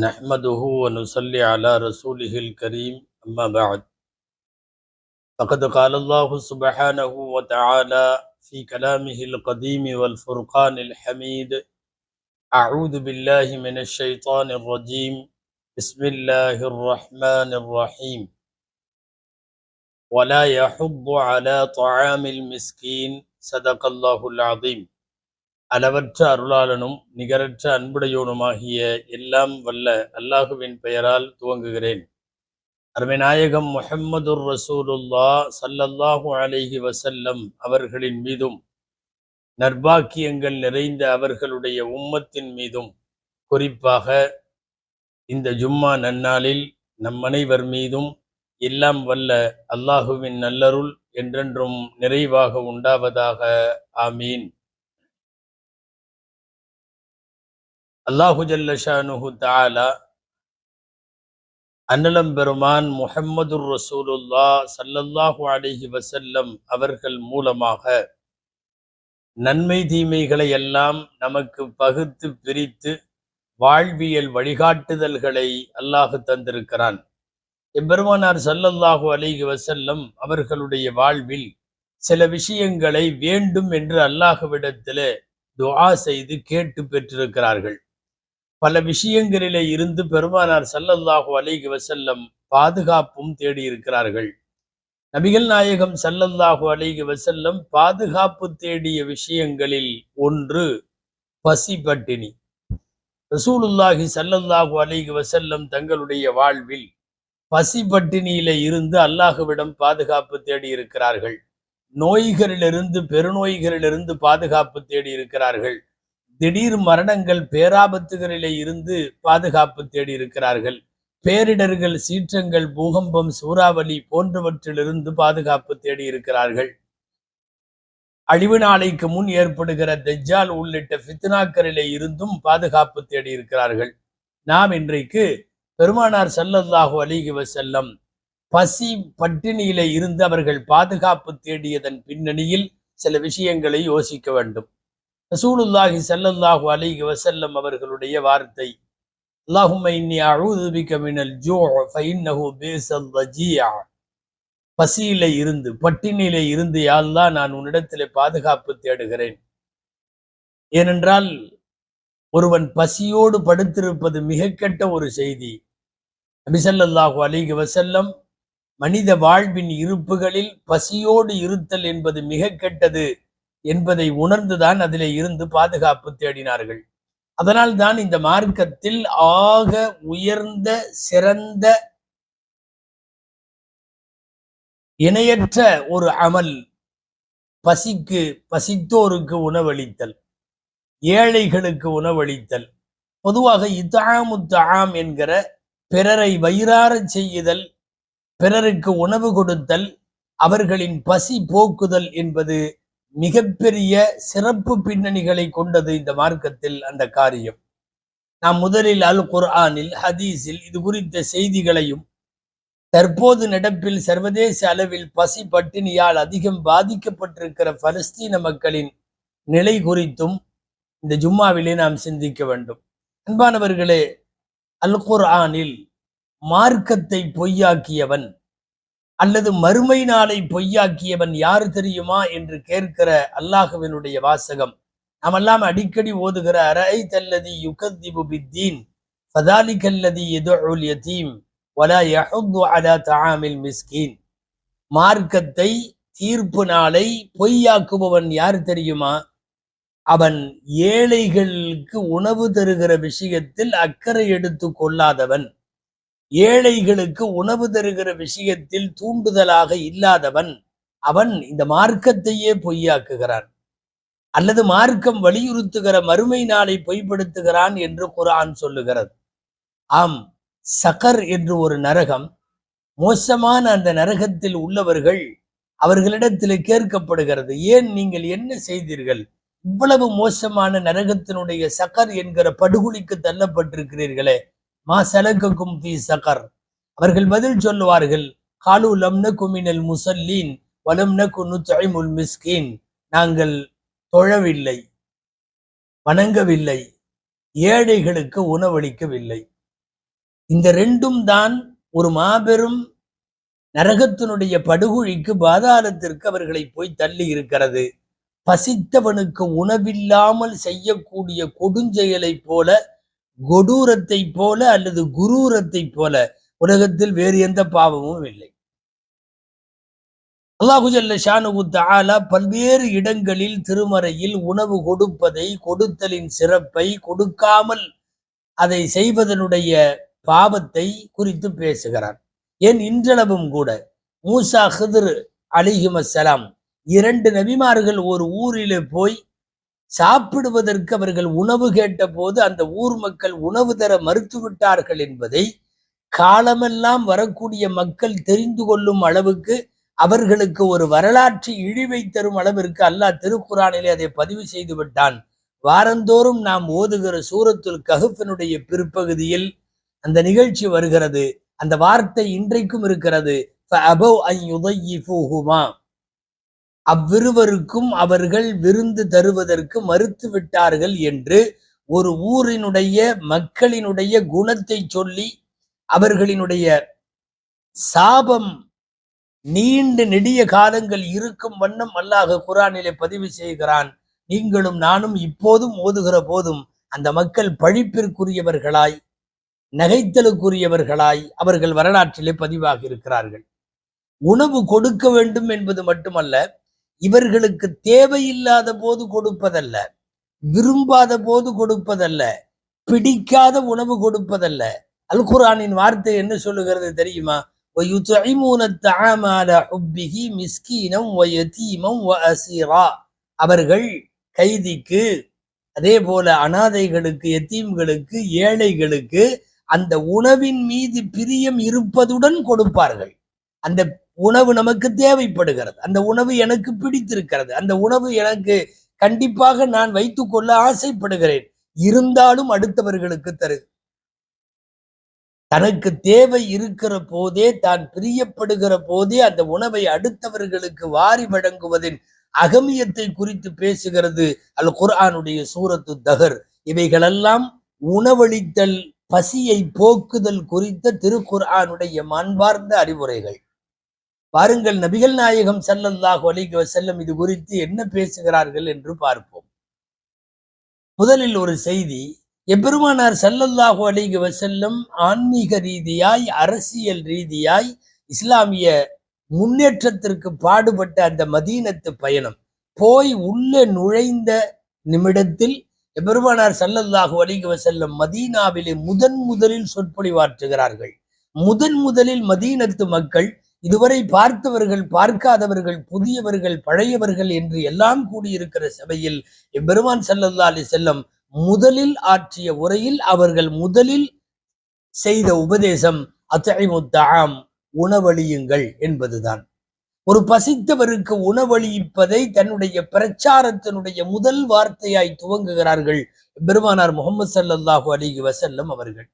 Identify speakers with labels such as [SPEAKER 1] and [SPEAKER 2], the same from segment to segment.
[SPEAKER 1] نحمده ونصلي على رسوله الكريم أما بعد. فقد قال الله سبحانه وتعالى في كلامه القديم والفرقان الحميد أعوذ بالله من الشيطان الرجيم بسم الله الرحمن الرحيم. ولا يحض على طعام المسكين صدق الله العظيم. அளவற்ற அருளாளனும் நிகரற்ற அன்புடையோனுமாகிய எல்லாம் வல்ல அல்லாஹுவின் பெயரால் துவங்குகிறேன். அருமைநாயகம் முஹம்மதுர் ரசூலுல்லா சல்லல்லாஹு அலைஹி வசல்லம் அவர்களின் மீதும் நற்பாக்கியங்கள் நிறைந்த அவர்களுடைய உம்மத்தின் மீதும் குறிப்பாக இந்த ஜும்மா நன்னாளில் நம் அனைவர் மீதும் எல்லாம் வல்ல அல்லாஹுவின் நல்லருள் என்றென்றும் நிறைவாக உண்டாவதாக. ஆமீன். அல்லாஹு ஜல்லஷானுஹு தாலா அன்னலம் பெருமான் முஹம்மதுர் ரசூலுல்லா சல்லல்லாஹு அலிஹி வசல்லம் அவர்கள் மூலமாக நன்மை தீமைகளை எல்லாம் நமக்கு பகுத்து பிரித்து வாழ்வியல் வழிகாட்டுதல்களை அல்லாஹு தந்திருக்கிறான். எம்பெருமானார் சல்லல்லாஹு அலிஹி வசல்லம் அவர்களுடைய வாழ்வில் சில விஷயங்களை வேண்டும் என்று அல்லாஹுவிடத்தில் துஆ செய்து கேட்டு பெற்றிருக்கிறார்கள். பல விஷயங்களிலே இருந்து பெருமானார் சல்லல்லாஹு அலைஹி வசல்லம் பாதுகாப்பும் தேடி இருக்கிறார்கள். நபிகள் நாயகம் சல்லல்லாஹு அலைஹி வசல்லம் பாதுகாப்பு தேடிய விஷயங்களில் ஒன்று பசி பட்டினி. ரசூலுல்லாஹி சல்லல்லாஹு அலைஹி வசல்லம் தங்களுடைய வாழ்வில் பசி பட்டினியில இருந்து அல்லாஹுவிடம் பாதுகாப்பு தேடி இருக்கிறார்கள். நோய்களிலிருந்து பெருநோய்களிலிருந்து பாதுகாப்பு தேடி இருக்கிறார்கள். திடீர் மரணங்கள் பேராபத்துகளிலே இருந்து பாதுகாப்பு தேடி இருக்கிறார்கள். பேரிடர்கள் சீற்றங்கள் பூகம்பம் சூறாவளி போன்றவற்றிலிருந்து பாதுகாப்பு தேடி இருக்கிறார்கள். அழிவு நாளைக்கு முன் ஏற்படுகிற தெஜ்ஜால் உள்ளிட்ட ஃபித்னாக்களிலே இருந்தும் பாதுகாப்பு தேடி இருக்கிறார்கள். நாம் இன்றைக்கு பெருமானார் சல்லல்லாஹு அலிகி வசல்லம் பசி பட்டினியிலே இருந்து அவர்கள் பாதுகாப்பு தேடியதன் பின்னணியில் சில விஷயங்களை யோசிக்க வேண்டும். ரசூலுல்லாஹி சல்லல்லாஹு அலிஹி வசல்லம் அவர்களுடைய வார்த்தை அல்லாஹும்ம இன்னி அஊது பிக மினல் ஜூ ஃபஇன்னஹு பசியில இருந்து பட்டினியில இருந்து யாழ்லா நான் உன்னிடத்திலே பாதுகாப்பு தேடுகிறேன். ஏனென்றால் ஒருவன் பசியோடு படுத்திருப்பது மிக கெட்ட ஒரு செய்தி. நபிசல்லாஹு அலிஹி வசல்லம் மனித வாழ்வின் இருப்புகளில் பசியோடு இருத்தல் என்பது மிக கெட்டது. என்பதை உணர்ந்துதான் அதிலே இருந்து பாதுகாப்பு தேடினார்கள். அதனால் தான் இந்த மார்க்கத்தில் ஆக உயர்ந்த சிறந்த இணையற்ற ஒரு அமல் பசிக்கு பசித்தோருக்கு உணவளித்தல் ஏழைகளுக்கு உணவளித்தல் பொதுவாக இத்தாமுத்தாம் என்கிற பிறரை வயிறார செய்யுதல் பிறருக்கு உணவு கொடுத்தல் அவர்களின் பசி போக்குதல் என்பது மிகப்பெரிய சிறப்பு பின்னணிகளை கொண்டது இந்த மார்க்கத்தில் அந்த காரியம். நாம் முதலில் அல் குர்ஆனில் ஹதீஸில் இது குறித்த செய்திகளையும் தற்போது நடப்பில் சர்வதேச அளவில் பசி பட்டினியால் அதிகம் பாதிக்கப்பட்டிருக்கிற பலஸ்தீன மக்களின் நிலை குறித்தும் இந்த ஜும்மாவிலே நாம் சிந்திக்க வேண்டும். அன்பானவர்களே அல் குர்ஆனில் மார்க்கத்தை பொய்யாக்கியவன் அல்லது மறுமை நாளை பொய்யாக்கியவன் யார் தெரியுமா என்று கேட்கிற அல்லாஹுவினுடைய வாசகம். நாமெல்லாம் அடிக்கடி ஓதுகிற அரை தல்லதி யுகத்திபு பித்தீன் ஃபதாலி கல்லதி எதுல் யதீம் வலா யஹுத்து அலா தஆமில் மிஸ்கின். மார்க்கத்தை தீர்ப்பு நாளை பொய்யாக்குபவன் யார் தெரியுமா? அவன் ஏழைகளுக்கு உணவு தருகிற விஷயத்தில் அக்கறை எடுத்து கொள்ளாதவன். ஏழைகளுக்கு உணவு தருகிற விஷயத்தில் தூண்டுதலாக இல்லாதவன் அவன் இந்த மார்க்கத்தையே பொய்யாக்குகிறான். அல்லது மார்க்கம் வலியுறுத்துகிற மறுமை நாளை பொய்ப்படுத்துகிறான் என்று குரான் சொல்லுகிறது. ஆம் சகர் என்று ஒரு நரகம் மோசமான அந்த நரகத்தில் உள்ளவர்கள் அவர்களிடத்தில் கேட்கப்படுகிறது ஏன் நீங்கள் என்ன செய்தீர்கள்? இவ்வளவு மோசமான நரகத்தினுடைய சக்கர் என்கிற படுகொலிக்கு தள்ளப்பட்டிருக்கிறீர்களே மா சலக்குக்கும் ஃபி சகர். அவர்கள் பதில் சொல்லுவார்கள் காலு லம்ன குமினல் முசல்லீன் வலம் நக்கு நுத்ஐமுல் மிஸ்கின். நாங்கள் தொழவில்லை வணங்கவில்லை ஏழைகளுக்கு உணவளிக்கவில்லை. இந்த ரெண்டும் தான் ஒரு மாபெரும் நரகத்தினுடைய படுகொழிக்கு பாதாளத்திற்கு அவர்களை போய் தள்ளி இருக்கிறது. பசித்தவனுக்கு உணவில்லாமல் செய்யக்கூடிய கொடுஞ்செயலைப் போல கொடூரத்தை போல அல்லது குரூரத்தை போல உலகத்தில் வேறு எந்த பாவமும் இல்லை. அல்லாஹுஜல்ல ஷானுகுத்த ஆலா பல்வேறு இடங்களில் திருமறையில் உணவு கொடுப்பதை கொடுத்தலின் சிறப்பை கொடுக்காமல் அதை செய்வதனுடைய பாவத்தை குறித்து பேசுகிறார். ஏன்? இன்றளவும் கூட மூசா ஹிதர் அலிஹிமசலாம் இரண்டு நபிமார்கள் ஒரு ஊரிலே போய் சாப்பிடுவதற்கு அவர்கள் உணவு கேட்டபோது அந்த ஊர் மக்கள் உணவு தர மறுத்துவிட்டார்கள் என்பதை காலமெல்லாம் வரக்கூடிய மக்கள் தெரிந்து கொள்ளும் அளவுக்கு அவர்களுக்கு ஒரு வரலாற்று இழிவை தரும் அளவிற்கு அல்லாஹ் திருக்குறானிலே அதை பதிவு செய்து விட்டான். வாரந்தோறும் நாம் ஓதுகிற சூரத்துல் கஹுஃபினுடைய பிற்பகுதியில் அந்த நிகழ்ச்சி வருகிறது. அந்த வார்த்தை இன்றைக்கும் இருக்கிறது. ஃப அபவ் ஐ அவ்விருவருக்கும் அவர்கள் விருந்து தருவதற்கு மறுத்து விட்டார்கள் என்று ஒரு ஊரினுடைய மக்களினுடைய குணத்தை சொல்லி அவர்களினுடைய சாபம் நீண்ட நெடிய காலங்கள் இருக்கும் வண்ணம் அல்லாஹ் குரானிலே பதிவு செய்கிறான். நீங்களும் நானும் இப்போதும் ஓதுகிற போதும் அந்த மக்கள் பழிப்பிற்குரியவர்களாய் நகைத்தலுக்குரியவர்களாய் அவர்கள் வரலாற்றிலே பதிவாகி இருக்கிறார்கள் உணவு கொடுக்க வேண்டும் என்பது மட்டுமல்ல இவர்களுக்கு தேவையில்லாத போது கொடுப்பதல்ல விரும்பாத போது கொடுப்பதல்ல பிடிக்காத உணவு கொடுப்பதல்ல. அல் குரானின் வார்த்தை என்ன சொல்லுகிறது தெரியுமா? அவர்கள் கைதிக்கு அதே போல அனாதைகளுக்கு எத்தீம்களுக்கு ஏழைகளுக்கு அந்த உணவின் மீது பிரியம் இருப்பதுடன் கொடுப்பார்கள். அந்த உணவு நமக்கு தேவைப்படுகிறது. அந்த உணவு எனக்கு பிடித்திருக்கிறது. அந்த உணவு எனக்கு கண்டிப்பாக நான் வைத்துக்கொள்ள ஆசைப்படுகிறேன். இருந்தாலும் அடுத்தவர்களுக்கு தரு தனக்கு தேவை இருக்கிற போதே தான் பிரியப்படுகிற போதே அந்த உணவை அடுத்தவர்களுக்கு வாரி வழங்குவதின் அகமியத்தை குறித்து பேசுகிறது அல் குர்ஆனுடைய சூரத்து தகர் இவைகளெல்லாம் உணவளித்தல் பசியை போக்குதல் குறித்த திருக்குர்ஆனுடைய மண்பார்ந்த அறிவுரைகள். பாருங்கள் நபிகள் நாயகம் சல்லல்லாஹு அலைஹி செல்லும் இது குறித்து என்ன பேசுகிறார்கள் என்று பார்ப்போம். முதலில் ஒரு செய்தி எப்பெருமானார் சல்லல்லாஹு அலைஹி செல்லும் ஆன்மீக ரீதியாய் அரசியல் ரீதியாய் இஸ்லாமிய முன்னேற்றத்திற்கு பாடுபட்ட அந்த மதீனத்து பயணம். போய் உள்ளே நுழைந்த நிமிடத்தில் எபெருமானார் ஸல்லல்லாஹு அலைஹி செல்லும் மதீனாவிலே முதன் முதலில் சொற்பொழிவாற்றுகிறார்கள். முதன் முதலில் மதீனத்து மக்கள் இதுவரை பார்த்தவர்கள் பார்க்காதவர்கள் புதியவர்கள் பழையவர்கள் என்று எல்லாம் கூடியிருக்கிற சபையில் எம்பெருமான் சல்லல்லா அலி செல்லம் முதலில் ஆற்றிய உரையில் அவர்கள் முதலில் செய்த உபதேசம் அத்தகைமுத்தாம் உணவழியுங்கள் என்பதுதான். ஒரு பசித்தவருக்கு உணவளிப்பதை தன்னுடைய பிரச்சாரத்தினுடைய முதல் வார்த்தையாய் துவங்குகிறார்கள் பெருமானார் முகமது சல்லாஹூ அலைஹி வசல்லம் அவர்கள்.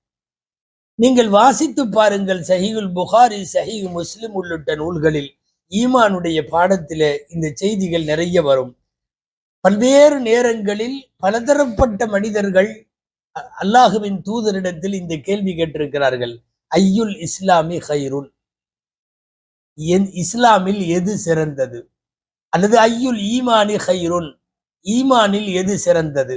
[SPEAKER 1] நீங்கள் வாசித்து பாருங்கள் சஹீகுல் புகாரி சஹீஹ் முஸ்லிம் உள்ளிட்ட நூல்களில் ஈமானுடைய பாடத்திலே இந்த செய்திகள் நிறைய வரும். பல்வேறு நேரங்களில் பலதரப்பட்ட மனிதர்கள் அல்லாஹுவின் தூதரிடத்தில் இந்த கேள்வி கேட்டிருக்கிறார்கள். ஐயுல் இஸ்லாமி ஹைருன் என் இஸ்லாமில் எது சிறந்தது? அல்லது ஐயுல் ஈமானி ஹைருன் ஈமானில் எது சிறந்தது?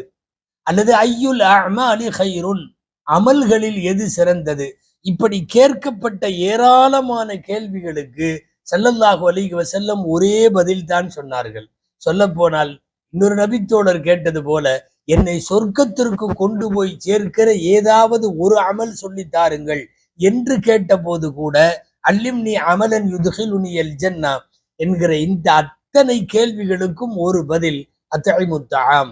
[SPEAKER 1] அல்லது ஐயுல் அமாலி ஹைருன் அமல்களில் எது சிறந்தது? இப்படி கேட்கப்பட்ட ஏராளமான கேள்விகளுக்கு செல்லல்லாஹு அலிக செல்லம் ஒரே பதில் தான் சொன்னார்கள். சொல்ல போனால் இன்னொரு நபித்தோழர் கேட்டது போல என்னை சொர்க்கத்திற்கு கொண்டு போய் சேர்க்கிற ஏதாவது ஒரு அமல் சொல்லி தாருங்கள் என்று கேட்டபோது கூட அல்லிம் நீ அமலன் யுதுகிலுனியல் ஜன்னா என்கிற இந்த அத்தனை கேள்விகளுக்கும் ஒரு பதில் அத்தழிமுத்தாம்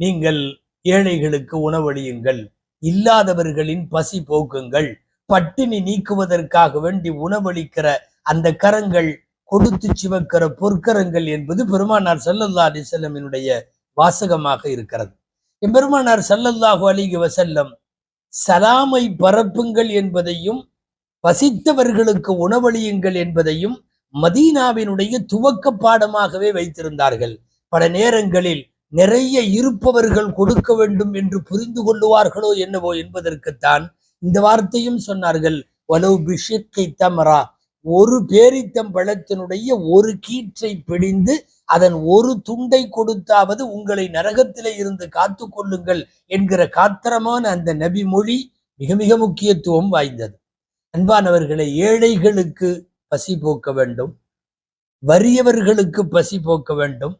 [SPEAKER 1] நீங்கள் ஏழைகளுக்கு உணவளியுங்கள். இல்லாதவர்களின் பசி போக்குங்கள். பட்டினி நீக்குவதற்காக வேண்டி உணவளிக்கிற அந்த கரங்கள் கொடுத்து சிவக்கிற பொற்கரங்கள் என்பது பெருமானார் சல்லல்லா அலிசல்லமினுடைய வாசகமாக இருக்கிறது. எம்பெருமானார் சல்லல்லாஹு அலிகி வசல்லம் சலாமை பரப்புங்கள் என்பதையும் பசித்தவர்களுக்கு உணவளியுங்கள் என்பதையும் மதீனாவினுடைய துவக்க பாடமாகவே வைத்திருந்தார்கள். பல நேரங்களில் நிறைய இருப்பவர்கள் கொடுக்க வேண்டும் என்று புரிந்து கொள்ளுவார்களோ என்னவோ என்பதற்குத்தான் இந்த வார்த்தையும் சொன்னார்கள். வலவு பிஷிக்கை தமரா. ஒரு பேரித்தம் பழத்தினுடைய ஒரு கீற்றை பிடிந்து அதன் ஒரு துண்டை கொடுத்தாவது உங்களை நரகத்திலே இருந்து காத்து கொள்ளுங்கள் என்கிற காத்திரமான அந்த நபி மொழி மிக மிக முக்கியத்துவம் வாய்ந்தது. அன்பானவர்களை ஏழைகளுக்கு பசி போக்க வேண்டும். வறியவர்களுக்கு பசி போக்க வேண்டும்.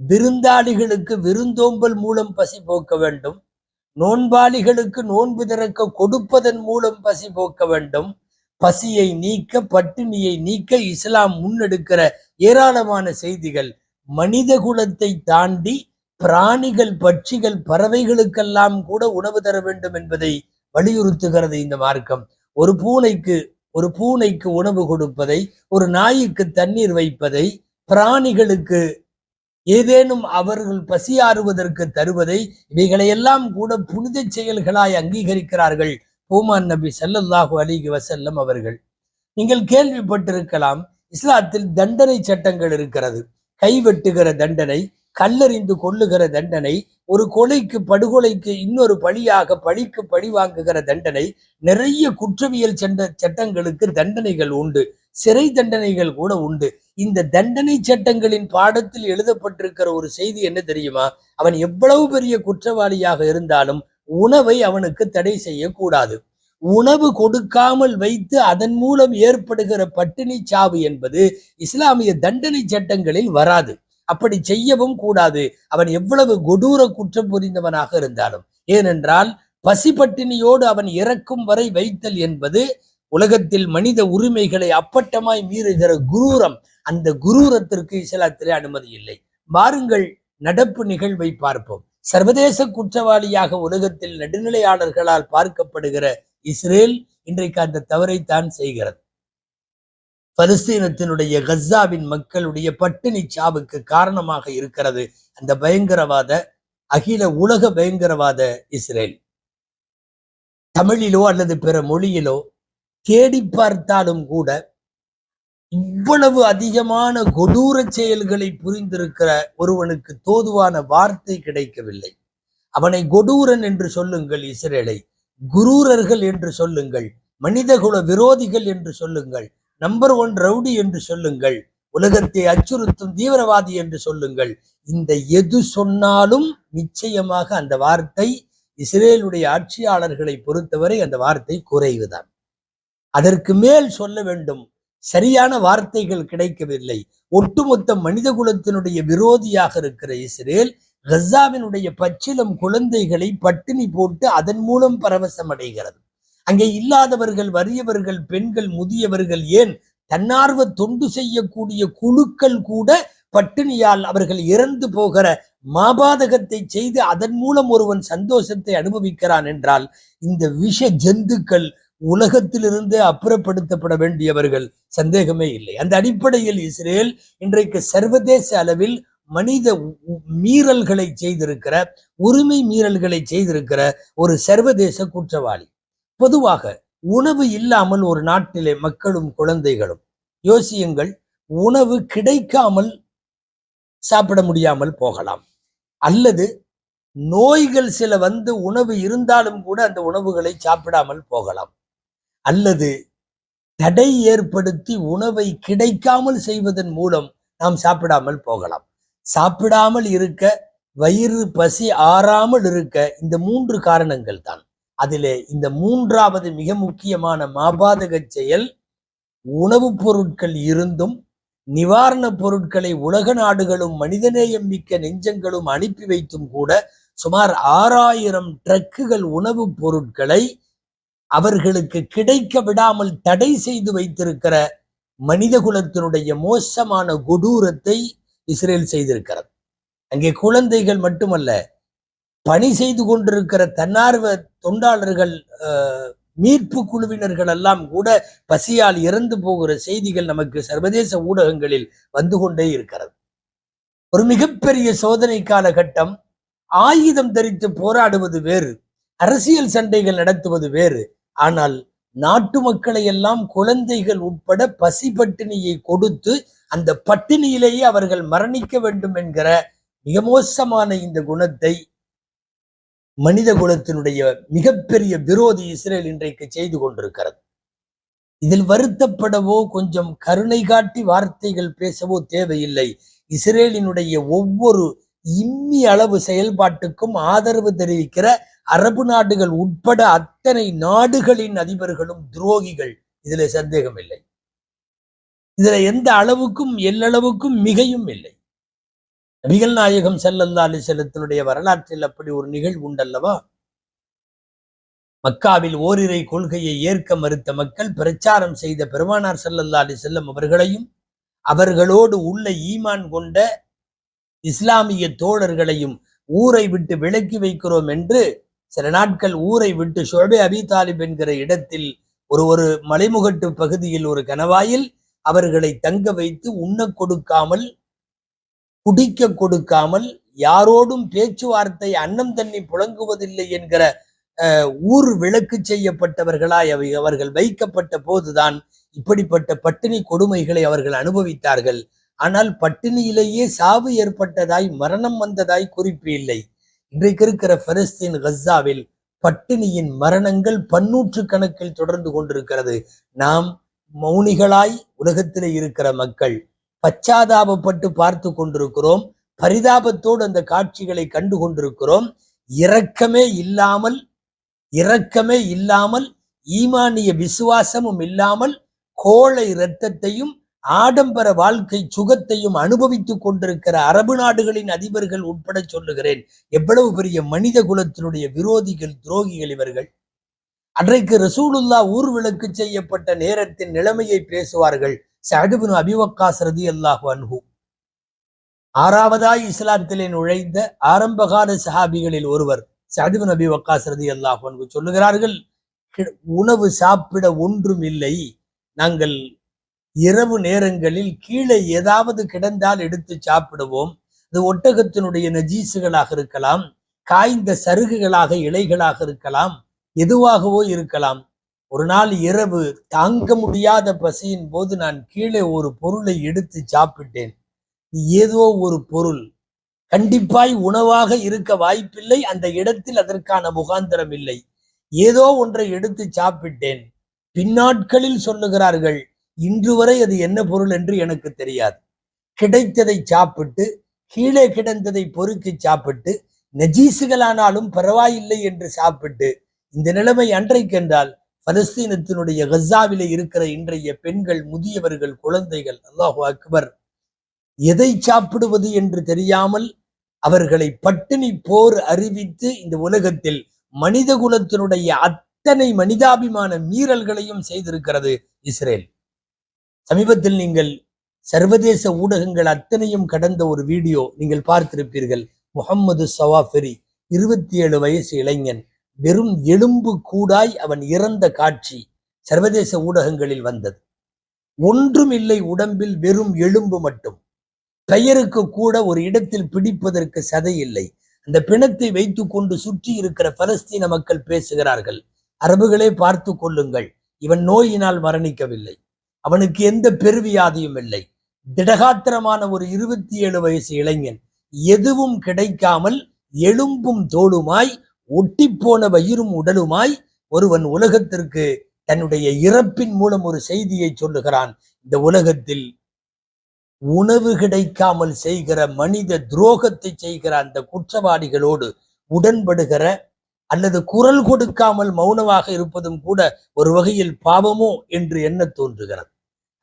[SPEAKER 1] விருந்தாளிகளுக்கு விருந்தோம்பல் மூலம் பசி போக்க வேண்டும். நோன்பாளிகளுக்கு நோன்பு திறக்க கொடுப்பதன் மூலம் பசி போக்க வேண்டும். பசியை நீக்க பட்டினியை நீக்க இஸ்லாம் முன்னெடுக்கிற ஏராளமான செய்திகள் மனித குலத்தை தாண்டி பிராணிகள் பட்சிகள் பறவைகளுக்கெல்லாம் கூட உணவு தர வேண்டும் என்பதை வலியுறுத்துகிறது இந்த மார்க்கம். ஒரு பூனைக்கு ஒரு பூனைக்கு உணவு கொடுப்பதை ஒரு நாய்க்கு தண்ணீர் வைப்பதை பிராணிகளுக்கு ஏதேனும் அவர்கள் பசியாறுவதற்கு தருவதை இவைகளையெல்லாம் கூட புனித செயல்களாய் அங்கீகரிக்கிறார்கள். பூமான் நபி சல்லல்லாஹு அலைஹி வசல்லம் அவர்கள். நீங்கள் கேள்விப்பட்டிருக்கலாம் இஸ்லாத்தில் தண்டனை சட்டங்கள் இருக்கிறது. கைவெட்டுகிற தண்டனை கல்லறிந்து கொள்ளுகிற தண்டனை ஒரு கொலைக்கு படுகொலைக்கு இன்னொரு பழியாக பழிக்கு பழி வாங்குகிற தண்டனை நிறைய குற்றவியல் சட்ட சட்டங்களுக்கு தண்டனைகள் உண்டு. சிறை தண்டனைகள் கூட உண்டு. இந்த தண்டனை சட்டங்களின் பாடத்தில் எழுதப்பட்டிருக்கிற ஒரு செய்தி என்ன தெரியுமா? அவன் எவ்வளவு பெரிய குற்றவாளியாக இருந்தாலும் உணவை அவனுக்கு தடை செய்யக்கூடாது. உணவு கொடுக்காமல் வைத்து அதன் மூலம் ஏற்படுகிற பட்டினி சாவு என்பது இஸ்லாமிய தண்டனை சட்டங்களில் வராது. அப்படி செய்யவும் கூடாது. அவன் எவ்வளவு கொடூர குற்றம் புரிந்தவனாக இருந்தாலும். ஏனென்றால் பசி பட்டினியோடு அவன் இறக்கும் வரை வைத்தல் என்பது உலகத்தில் மனித உரிமைகளை அப்பட்டமாய் மீறுகிற குரூரம். அந்த குரூரத்திற்கு இஸ்லாத்திலே அனுமதி இல்லை. வாருங்கள் நடப்பு நிகழ்வை பார்ப்போம். சர்வதேச குற்றவாளியாக உலகத்தில் நடுநிலையாளர்களால் பார்க்கப்படுகிற இஸ்ரேல் இன்றைக்கு அந்த தவறை தான் செய்கிறது. பலஸ்தீனத்தினுடைய கஸ்ஸாவின் மக்களுடைய பட்டினி சாவுக்கு காரணமாக இருக்கிறது அந்த பயங்கரவாத அகில உலக பயங்கரவாத இஸ்ரேல். தமிழிலோ அல்லது பிற மொழியிலோ தேடி பார்த்தாலும் கூட இவ்வளவு அதிகமான கொடூர செயல்களை புரிந்திருக்கிற ஒருவனுக்கு தோதுவான வார்த்தை கிடைக்கவில்லை. அவனை கொடூரன் என்று சொல்லுங்கள் இஸ்ரேலை குரூரர்கள் என்று சொல்லுங்கள் மனிதகுல விரோதிகள் என்று சொல்லுங்கள் நம்பர் ஒன் ரவுடி என்று சொல்லுங்கள் உலகத்தை அச்சுறுத்தும் தீவிரவாதி என்று சொல்லுங்கள். இந்த எது சொன்னாலும் நிச்சயமாக அந்த வார்த்தை இஸ்ரேலுடைய ஆட்சியாளர்களை பொறுத்தவரை அந்த வார்த்தை குறைவுதான். அதற்கு மேல் சொல்ல வேண்டும் சரியான வார்த்தைகள் கிடைக்கவில்லை. ஒட்டுமொத்த மனித குலத்தினுடைய விரோதியாக இருக்கிற இஸ்ரேல் கசாவினுடைய பச்சிலம் குழந்தைகளை பட்டினி போட்டு அதன் மூலம் பரவசம் அடைகிறது. அங்கே இல்லாதவர்கள் வறியவர்கள் பெண்கள் முதியவர்கள் ஏன் தன்னார்வ தொண்டு செய்யக்கூடிய குழுக்கள் கூட பட்டினியால் அவர்கள் இறந்து போகிற மாபாதகத்தை செய்து அதன் மூலம் ஒருவன் சந்தோஷத்தை அனுபவிக்கிறான் என்றால் இந்த விஷ ஜந்துக்கள் உலகத்திலிருந்து அப்புறப்படுத்தப்பட வேண்டியவர்கள் சந்தேகமே இல்லை. அந்த அடிப்படையில் இஸ்ரேல் இன்றைக்கு சர்வதேச அளவில் மனித மீறல்களை செய்திருக்கிற உரிமை மீறல்களை செய்திருக்கிற ஒரு சர்வதேச குற்றவாளி. பொதுவாக உணவு இல்லாமல் ஒரு நாட்டிலே மக்களும் குழந்தைகளும் யோசியுங்கள் உணவு கிடைக்காமல் சாப்பிட முடியாமல் போகலாம். அல்லது நோய்கள் சில வந்து உணவு இருந்தாலும் கூட அந்த உணவுகளை சாப்பிடாமல் போகலாம். அல்லது தடை ஏற்படுத்தி உணவை கிடைக்காமல் செய்வதன் மூலம் நாம் சாப்பிடாமல் போகலாம். சாப்பிடாமல் இருக்க வயிறு பசி ஆறாமல் இருக்க இந்த மூன்று காரணங்கள் தான். அதிலே இந்த மூன்றாவது மிக முக்கியமான மாபாதக செயல் உணவுப் பொருட்கள் இருந்தும் நிவாரணப் பொருட்களை உலக நாடுகளும் மனிதநேயம் மிக்க நெஞ்சங்களும் அனுப்பி வைத்தும் கூட சுமார் ஆறாயிரம் ட்ரக்குகள் உணவுப் பொருட்களை அவர்களுக்கு கிடைக்க விடாமல் தடை செய்து வைத்திருக்கிற மனித குலத்தினுடைய மோசமான கொடூரத்தை இஸ்ரேல் செய்திருக்கிறது. அங்கே குழந்தைகள் மட்டுமல்ல பணி செய்து கொண்டிருக்கிற தன்னார்வ தொண்டாளர்கள் மீட்பு குழுவினர்கள் எல்லாம் கூட பசியால் இறந்து போகிற செய்திகள் நமக்கு சர்வதேச ஊடகங்களில் வந்து கொண்டே இருக்கிறது. ஒரு மிகப்பெரிய சோதனை காலகட்டம் ஆயுதம் தரித்து போராடுவது வேறு அரசியல் சண்டைகள் நடத்துவது வேறு ஆனால் நாட்டு மக்களை எல்லாம் குழந்தைகள் உட்பட பசி பட்டினியை கொடுத்து அந்த பட்டினியிலேயே அவர்கள் மரணிக்க வேண்டும் என்கிற மிக மோசமான இந்த குணத்தை மனித குலத்தினுடைய மிகப்பெரிய விரோதி இஸ்ரேல் இன்றைக்கு செய்து கொண்டிருக்கிறது. இதில் வருத்தப்படவோ கொஞ்சம் கருணை காட்டி வார்த்தைகள் பேசவோ தேவையில்லை. இஸ்ரேலினுடைய ஒவ்வொரு இம்மி அளவு செயல்பாட்டுக்கும் ஆதரவு தெரிவிக்கிற அரபு நாடுகள் உட்பட அத்தனை நாடுகளின் அதிபர்களும் துரோகிகள். இதுல சந்தேகம் இல்லை. இதுல எந்த அளவுக்கும் எல்லளவுக்கும் மிகையும் இல்லை. நபிகள் நாயகம் செல்லல்லா அலி செல்லத்தினுடைய வரலாற்றில் அப்படி ஒரு நிகழ்வு உண்டல்லவா? மக்காவில் ஓரிரை கொள்கையை ஏற்க மறுத்த மக்கள் பிரச்சாரம் செய்த பெருமானார் செல்லல்லா அலி செல்லம் அவர்களையும் அவர்களோடு உள்ள ஈமான் கொண்ட இஸ்லாமிய தோழர்களையும் ஊரை விட்டு விலக்கி வைக்கிறோம் என்று சில நாட்கள் ஊரை விட்டு ஷொபே அபி தாலிப் என்கிற இடத்தில் ஒரு ஒரு மலைமுகட்டு பகுதியில் ஒரு கணவாயில் அவர்களை தங்க வைத்து உண்ண கொடுக்காமல் குடிக்க கொடுக்காமல் யாரோடும் பேச்சுவார்த்தை அன்னம் தண்ணி புழங்குவதில்லை என்கிற அஹ், ஊர் விளக்கு செய்யப்பட்டவர்களாய் அவை அவர்கள் வைக்கப்பட்ட போதுதான் இப்படிப்பட்ட பட்டினி கொடுமைகளை அவர்கள் அனுபவித்தார்கள். ஆனால் பட்டினியிலேயே சாவு ஏற்பட்டதாய் மரணம் வந்ததாய் குறிப்பு இல்லை. இன்றைக்கு இருக்கிற பலஸ்தீன் கஸ்ஸாவில் பட்டினியின் மரணங்கள் பன்னூற்று கணக்கில் தொடர்ந்து கொண்டிருக்கிறது. நாம் மௌனிகளாய் உலகத்திலே இருக்கிற மக்கள் பச்சாதாபப்பட்டு பார்த்து கொண்டிருக்கிறோம். பரிதாபத்தோடு அந்த காட்சிகளை கண்டு கொண்டிருக்கிறோம். இரக்கமே இல்லாமல் இரக்கமே இல்லாமல் ஈமானிய விசுவாசமும் இல்லாமல் கோழை இரத்தத்தையும் ஆடம்பர வாழ்க்கை சுகத்தையும் அனுபவித்துக் கொண்டிருக்கிற அரபு நாடுகளின் அதிபர்கள் உட்பட சொல்லுகிறேன். எவ்வளவு பெரிய மனித குலத்தினுடைய விரோதிகள் துரோகிகள் இவர்கள். அன்றைக்கு ரசூலுல்லா ஊர்விளக்கு செய்யப்பட்ட நேரத்தின் நிலைமையை பேசுவார்கள். சஹதுபின் அபிவக்காஸ் ரதி அல்லாஹு அன்ஹு. ஆறாவதாய் இஸ்லாத்திலே நுழைந்த ஆரம்பகால சஹாபிகளில் ஒருவர் சஹதுபின் அபிவக்காஸ் ரதி அல்லாஹு அன்ஹு சொல்லுகிறார்கள் உணவு சாப்பிட ஒன்றும் இல்லை. நாங்கள் இரவு நேரங்களில் கீழே ஏதாவது கிடந்தால் எடுத்து சாப்பிடுவோம். அது ஒட்டகத்தினுடைய நஜீசுகளாக இருக்கலாம் காய்ந்த சருகுகளாக இலைகளாக இருக்கலாம் எதுவாகவோ இருக்கலாம். ஒரு நாள் இரவு தாங்க முடியாத பசியின் போது நான் கீழே ஒரு பொருளை எடுத்து சாப்பிட்டேன். ஏதோ ஒரு பொருள். கண்டிப்பாய் உணவாக இருக்க வாய்ப்பில்லை அந்த இடத்தில் அதற்கான முகாந்திரம் இல்லை. ஏதோ ஒன்றை எடுத்து சாப்பிட்டேன். பின்னாட்களில் சொல்லுகிறார்கள் இன்று வரை அது என்ன பொருள் என்று எனக்கு தெரியாது. கிடைத்ததை சாப்பிட்டு கீழே கிடந்ததை பொறுக்கி சாப்பிட்டு நஜீசுகளானாலும் பரவாயில்லை என்று சாப்பிட்டு இந்த நிலைமை அன்றைக்கென்றால் பலஸ்தீனத்தினுடைய கசாவில இருக்கிற இன்றைய பெண்கள் முதியவர்கள் குழந்தைகள் அல்லாஹு அக்பர் எதை சாப்பிடுவது என்று தெரியாமல் அவர்களை பட்டினி போர் அறிவித்து இந்த உலகத்தில் மனித குலத்தினுடைய அத்தனை மனிதாபிமான மீறல்களையும் செய்திருக்கிறது இஸ்ரேல். சமீபத்தில் நீங்கள் சர்வதேச ஊடகங்கள் அத்தனையும் கடந்த ஒரு வீடியோ நீங்கள் பார்த்திருப்பீர்கள். முகம்மது சவாஃபெரி இருபத்தி ஏழு வயசு இளைஞன் வெறும் எலும்பு கூடாய் அவன் இறந்த காட்சி சர்வதேச ஊடகங்களில் வந்தது. ஒன்றும் இல்லை உடம்பில் வெறும் எலும்பு மட்டும். பெயருக்கு கூட ஒரு இடத்தில் பிடிப்பதற்கு சதை இல்லை. அந்த பிணத்தை வைத்து கொண்டு சுற்றி இருக்கிற பலஸ்தீன மக்கள் பேசுகிறார்கள். அரபுகளே பார்த்து கொள்ளுங்கள். இவன் நோயினால் மரணிக்கவில்லை. அவனுக்கு எந்த பெருவியாதியும் இல்லை. திடகாத்திரமான ஒரு இருபத்தி ஏழு வயசு இளைஞன் எதுவும் கிடைக்காமல் எலும்பும் தோளுமாய் ஒட்டிப்போன வயிறும் உடலுமாய் ஒருவன் உலகத்திற்கு தன்னுடைய இறப்பின் மூலம் ஒரு செய்தியை சொல்லுகிறான். இந்த உலகத்தில் உணவு கிடைக்காமல் செய்கிற மனித துரோகத்தை செய்கிற அந்த குற்றவாளிகளோடு உடன்படுகிற அல்லது குரல் கொடுக்காமல் மௌனமாக இருப்பதும் கூட ஒரு வகையில் பாவமோ என்று எண்ண தோன்றுகிறது?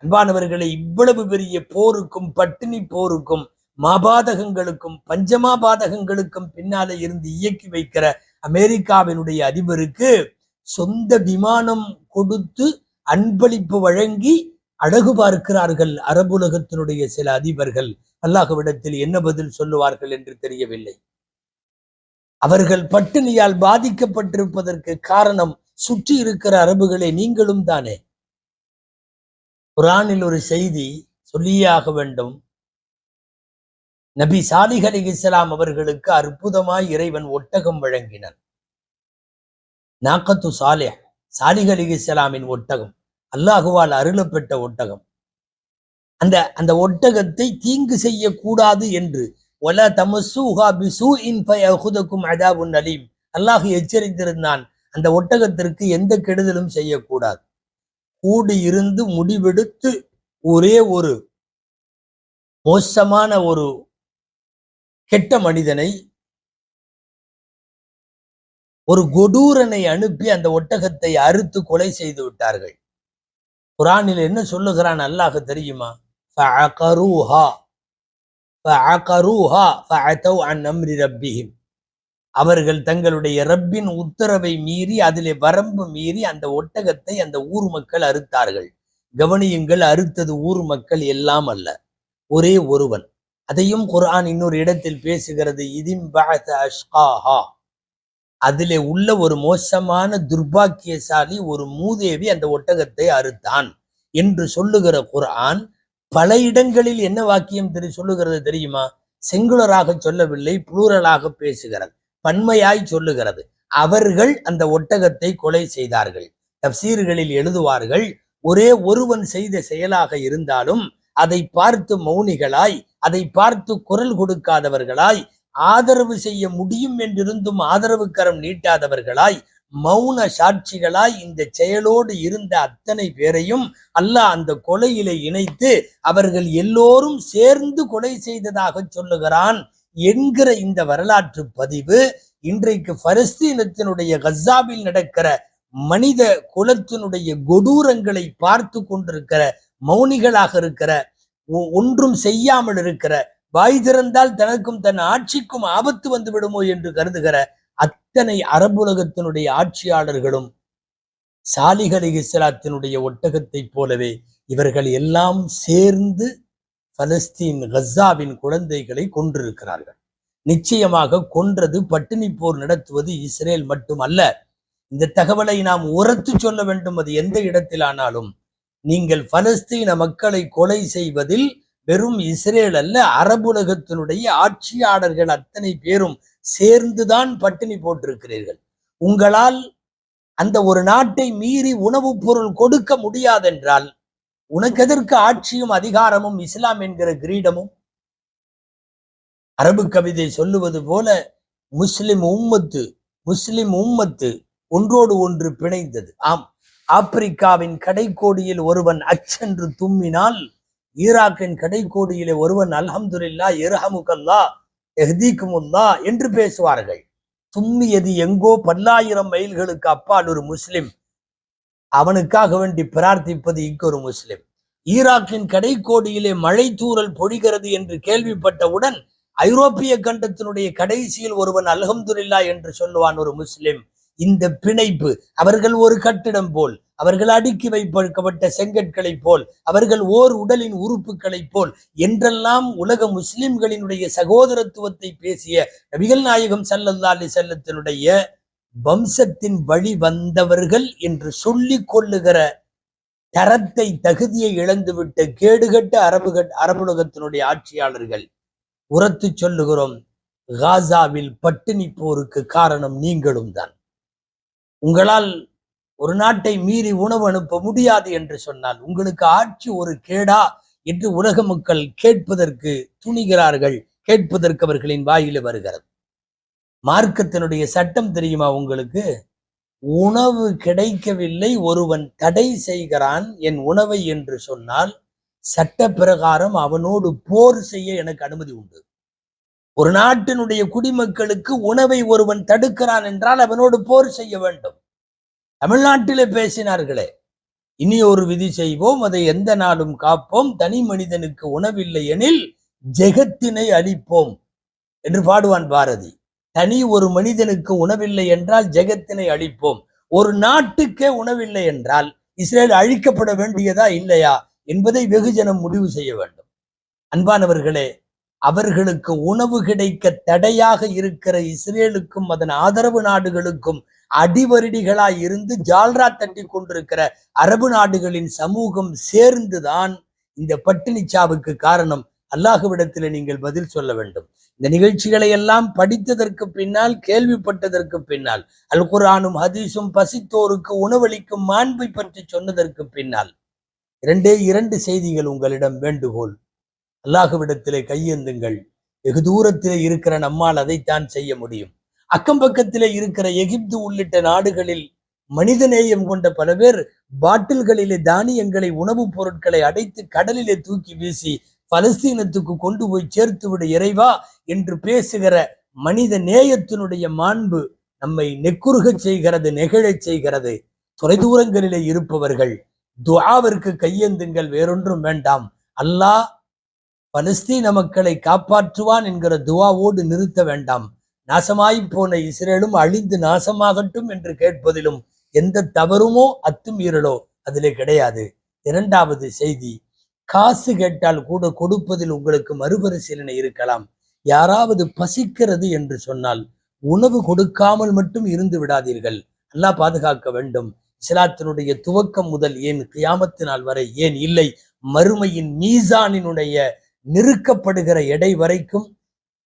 [SPEAKER 1] அன்பானவர்களை இவ்வளவு பெரிய போருக்கும் பட்டினி போருக்கும் மாபாதகங்களுக்கும் பஞ்சமாபாதகங்களுக்கும் பின்னாலே இருந்து இயக்கி வைக்கிற அமெரிக்காவினுடைய அதிபருக்கு சொந்த விமானம் கொடுத்து அன்பளிப்பு வழங்கி அழகு பார்க்கிறார்கள் அரபுலகத்தினுடைய சில அதிபர்கள். அல்லாஹுவிடத்தில் என்ன பதில் சொல்லுவார்கள் என்று தெரியவில்லை. அவர்கள் பட்டினியால் பாதிக்கப்பட்டிருப்பதற்கு காரணம் சுற்றி இருக்கிற அரபுகளே நீங்களும் தானே. குரானில் ஒரு செய்தி சொல்லியாக வேண்டும். நபி சாலிஹ் அலி இஸ்லாம் அவர்களுக்கு அற்புதமாய் இறைவன் ஒட்டகம் வழங்கினான். நாக்கத்து சாலிஹ் சாலிஹ் அலி இஸ்லாமின் ஒட்டகம் அல்லாஹுவால் அருளப்பட்ட ஒட்டகம். அந்த அந்த ஒட்டகத்தை தீங்கு செய்யக்கூடாது என்று ஒல தமசூஹா பிசூஇன் ஃபயஹுதக்கும் அதாபுன் அலீம். அல்லாஹ் எச்சரித்திருந்தான். அந்த ஒட்டகத்திற்கு எந்த கெடுதலும் செய்யக்கூடாது. கூடி இருந்து முடிவெடுத்து ஒரே ஒரு மோசமான ஒரு கெட்ட மனிதனை ஒரு கொடூரனை அனுப்பி அந்த ஒட்டகத்தை அறுத்து கொலை செய்து விட்டார்கள். குரானில் என்ன சொல்லுகிறான் அல்லாஹ் தெரியுமா? ரப்பிஹிம் அவர்கள் தங்களுடைய ரப்பின் உத்தரவை மீறி அதிலே வரம்பு மீறி அந்த ஒட்டகத்தை அந்த ஊர் மக்கள் அறுத்தார்கள். கவனியுங்கள் அறுத்தது ஊர் மக்கள் எல்லாம் அல்ல ஒரே ஒருவன். அதையும் குர்ஆன் இன்னொரு இடத்தில் பேசுகிறது இதிம் அஷ்காஹா. அதிலே உள்ள ஒரு மோசமான துர்பாக்கியசாலி ஒரு மூதேவி அந்த ஒட்டகத்தை அறுத்தான் என்று சொல்லுகிற குர்ஆன் பல இடங்களில் என்ன வாக்கியம் தெரி சொல்லுகிறது தெரியுமா? செங்குலராக சொல்லவில்லை புளூரலாக பேசுகிறது பன்மையாய் சொல்லுகிறது. அவர்கள் அந்த ஒட்டகத்தை கொலை செய்தார்கள். தப்சீர்களில் எழுதுவார்கள் ஒரே ஒருவன் செய்த செயலாக இருந்தாலும் அதை பார்த்து மௌனிகளாய் அதை பார்த்து குரல் கொடுக்காதவர்களாய் ஆதரவு செய்ய முடியும் என்றிருந்தும் ஆதரவு கரம் நீட்டாதவர்களாய் மௌன சாட்சிகளாய் இந்த செயலோடு இருந்த அத்தனை பேரையும் அல்லாஹ் அந்த கொலையிலே இணைத்து அவர்கள் எல்லோரும் சேர்ந்து கொலை செய்ததாக சொல்லுகிறான் என்கிற இந்த வரலாற்று பதிவு இன்றைக்கு பலஸ்தீனத்தினுடைய கசாபில் நடக்கிற மனித குலத்தினுடைய கொடூரங்களை பார்த்து கொண்டிருக்கிற மௌனிகளாக இருக்கிற ஒ- ஒன்றும் செய்யாமல் இருக்கிற வாய் திறந்தால் தனக்கும் தன் ஆட்சிக்கும் ஆபத்து வந்து விடுமோ என்று கருதுகிற அத்தனை அரபுலகத்தினுடைய ஆட்சியாளர்களும் சாலிஹ் இஸ்லாத்தினுடைய ஒட்டகத்தைப் போலவே இவர்கள் எல்லாம் சேர்ந்து பலஸ்தீன் கசாவின் குழந்தைகளை கொன்றிருக்கிறார்கள். நிச்சயமாக கொன்றது பட்டினி போர் நடத்துவது இஸ்ரேல் மட்டுமல்ல. இந்த தகவலை நாம் உரத்து சொல்ல வேண்டும். அது எந்த இடத்திலானாலும் நீங்கள் பலஸ்தீன மக்களை கொலை செய்வதில் வெறும் இஸ்ரேல் அல்ல அரபுலகத்தினுடைய ஆட்சியாளர்கள் அத்தனை பேரும் சேர்ந்துதான் பட்டினி போட்டிருக்கிறீர்கள். உங்களால் அந்த ஒரு நாட்டை மீறி உணவுப் பொருள் கொடுக்க முடியாதென்றால் உனக்கு எதற்கு ஆட்சியும் அதிகாரமும் இஸ்லாம் என்கிற கிரீடமும்? அரபு கவிதை சொல்லுவது போல முஸ்லிம் உம்மத்து முஸ்லிம் உம்மத்து ஒன்றோடு ஒன்று பிணைந்தது. ஆம் ஆப்பிரிக்காவின் கடைக்கோடியில் ஒருவன் அச்சென்று தும்மினால் ஈராக்கின் கடைக்கோடியிலே ஒருவன் அல்ஹம்துல்லா இரஹமுகல்லா எஹ்தீக்குமுல்லா என்று பேசுவார்கள். தும்மியது எங்கோ பல்லாயிரம் மைல்களுக்கு அப்பால் ஒரு முஸ்லிம். அவனுக்காக வேண்டி பிரார்த்திப்பது இங்கொரு முஸ்லிம். ஈராக்கின் கடைக்கோடியிலே மழை தூறல் பொழிகிறது என்று கேள்விப்பட்டவுடன் ஐரோப்பிய கண்டத்தினுடைய கடைசியில் ஒருவன் அல்ஹம்துலில்லா என்று சொல்லுவான் ஒரு முஸ்லிம். இந்த பிணைப்பு அவர்கள் ஒரு கட்டிடம் போல் அவர்கள் அடுக்கி வைக்கப்பட்ட செங்கற்களைப் போல் அவர்கள் ஓர் உடலின் உறுப்புகளைப் போல் என்றெல்லாம் உலக முஸ்லிம்களினுடைய சகோதரத்துவத்தை பேசிய நபிகள் நாயகம் சல்லல்லா அலி செல்லத்தினுடைய வம்சத்தின் வழி வந்தவர்கள் என்று சொல்லிக் கொள்ளுகிற தரத்தை தகுதியை இழந்துவிட்ட கேடுகட்ட அரபுகட் அரபுலகத்தினுடைய ஆட்சியாளர்கள். உரத்து சொல்லுகிறோம் காசாவில் பட்டினி போருக்கு காரணம் நீங்களும் தான் உங்களால் ஒரு நாட்டை மீறி உணவு அனுப்ப முடியாது என்று சொன்னால் உங்களுக்கு ஆட்சி ஒரு கேடா என்று உலக மக்கள் கேட்பதற்கு துணிகிறார்கள். கேட்பதற்கு அவர்களின் வாயில வருகிறது. மார்க்கத்தினுடைய சட்டம் தெரியுமா உங்களுக்கு? உணவு கிடைக்கவில்லை ஒருவன் தடை செய்கிறான் என் உணவை என்று சொன்னால் சட்ட பிரகாரம் அவனோடு போர் செய்ய எனக்கு அனுமதி உண்டு. ஒரு நாட்டினுடைய குடிமக்களுக்கு உணவை ஒருவன் தடுக்கிறான் என்றால் அவனோடு போர் செய்ய வேண்டும். தமிழ்நாட்டிலே பேசினார்களே இனி ஒரு விதி செய்வோம் அதை எந்த நாளும் காப்போம் தனி மனிதனுக்கு உணவில்லை எனில் ஜெகத்தினை அழிப்போம் என்று பாடுவான் பாரதி. தனி ஒரு மனிதனுக்கு உணவில்லை என்றால் ஜெகத்தினை அழிப்போம். ஒரு நாட்டுக்கே உணவில்லை என்றால் இஸ்ரேல் அழிக்கப்பட வேண்டியதா இல்லையா என்பதை வெகுஜனம் முடிவு செய்ய வேண்டும். அன்பானவர்களே அவர்களுக்கு உணவு கிடைக்க தடையாக இருக்கிற இஸ்ரேலுக்கும் அதன் ஆதரவு நாடுகளுக்கும் அடிவருடிகளாய் இருந்து ஜால்ரா தட்டி கொண்டிருக்கிற அரபு நாடுகளின் சமூகம் சேர்ந்துதான் இந்த பட்டினிச்சாவுக்கு காரணம். அல்லாஹுவிடத்தில் நீங்கள் பதில் சொல்ல வேண்டும். இந்த நிகழ்ச்சிகளை எல்லாம் படித்ததற்கு பின்னால் கேள்விப்பட்டதற்கு பின்னால் அல் குரானும் ஹதீஸும் பசித்தோருக்கு உணவளிக்கும் மாண்பை பற்றி சொன்னதற்கு பின்னால் இரண்டே இரண்டு செய்திகள் உங்களிடம் வேண்டுகோள். அல்லாஹுவிடத்திலே கையேந்துங்கள். வெகு தூரத்திலே இருக்கிற நம்மால் அதைத்தான் செய்ய முடியும். அக்கம் பக்கத்திலே இருக்கிற எகிப்து உள்ளிட்ட நாடுகளில் மனிதநேயம் கொண்ட பல பேர் பாட்டில்களிலே தானியங்களை உணவுப் பொருட்களை அடைத்து கடலிலே தூக்கி வீசி பலஸ்தீனத்துக்கு கொண்டு போய் சேர்த்து விடு இறைவா என்று பேசுகிற மனித நேயத்தினுடைய மாண்பு நம்மை நெக்குறுக செய்கிறது நெகிழச் செய்கிறது. தொலைதூரங்களிலே இருப்பவர்கள் துவாவிற்கு கையேந்துங்கள் வேறொன்றும் வேண்டாம். அல்லாஹ் பலஸ்தீன மக்களை காப்பாற்றுவான் என்கிற துவாவோடு நிறுத்த வேண்டாம். நாசமாய் போன இஸ்ரேலும் அழிந்து நாசமாகட்டும் என்று கேட்பதிலும் எந்த தவறுமோ அத்துமீறலோ அதிலே கிடையாது. இரண்டாவது செய்தி காசு கேட்டால் கூட கொடுப்பதில் உங்களுக்கு மறுபரிசீலனை இருக்கலாம். யாராவது பசிக்கிறது என்று சொன்னால் உணவு கொடுக்காமல் மட்டும் இருந்து விடாதீர்கள். நல்லா பாதுகாக்க வேண்டும். இஸ்லாத்தினுடைய துவக்கம் முதல் ஏன் கியாமத்து நாள் வரை ஏன் இல்லை? மறுமையின் மீசானினுடைய நெருக்கப்படுகிற எடை வரைக்கும்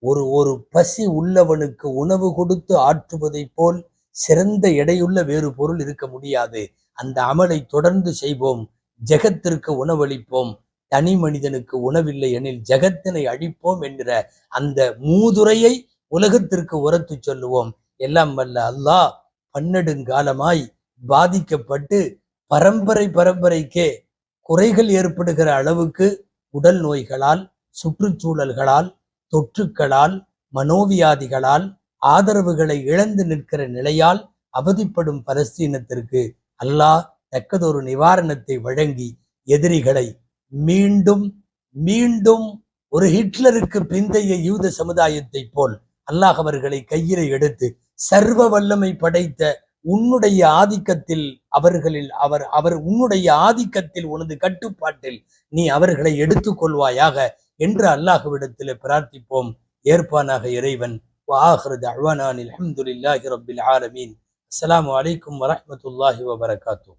[SPEAKER 1] ஒரு ஒரு பசி உள்ளவனுக்கு உணவு கொடுத்து ஆற்றுவதைப் போல் சிறந்த எடையுள்ள வேறு பொருள் இருக்க முடியாது. அந்த அமலை தொடர்ந்து செய்வோம். ஜெகத்திற்கு உணவளிப்போம். தனி மனிதனுக்கு உணவில்லை எனில் ஜெகத்தினை அழிப்போம் என்கிற அந்த மூதுரையை உலகத்திற்கு உரத்து சொல்லுவோம். எல்லாம் வல்ல அல்லாஹ் பன்னெடுங்காலமாய் பாதிக்கப்பட்டு பரம்பரை பரம்பரைக்கே குறைகள் ஏற்படுகிற அளவுக்கு உடல் நோய்களால் சுற்றுச்சூழல்களால் தொற்றுக்களால் மனோவியாதிகளால் ஆதரவுகளை இழந்து நிற்கிற நிலையால் அவதிப்படும் பலஸ்தீனத்திற்கு அல்லாஹ் தக்கதொரு நிவாரணத்தை வழங்கி எதிரிகளை மீண்டும் மீண்டும் ஒரு ஹிட்லருக்கு பிந்தைய யூத சமுதாயத்தைப் போல் அல்லாஹ் அவர்களை கையிலே எடுத்து சர்வ வல்லமை படைத்த உன்னுடைய ஆதிக்கத்தில் அவர்களில் அவர் அவர் உன்னுடைய ஆதிக்கத்தில் உனது கட்டுப்பாட்டில் நீ அவர்களை எடுத்துக்கொள்வாயாக என்று அல்லாஹுவிடத்தில் பிரார்த்திப்போம். ஏற்பானாக இறைவன். வாஹரது அஹ்வானான் அலமதுல்லாஹி ரபில் ஆலமீன். அஸ்லாம் வலைக்கம் வரமத்துல்லாஹி வபரகாத்தூ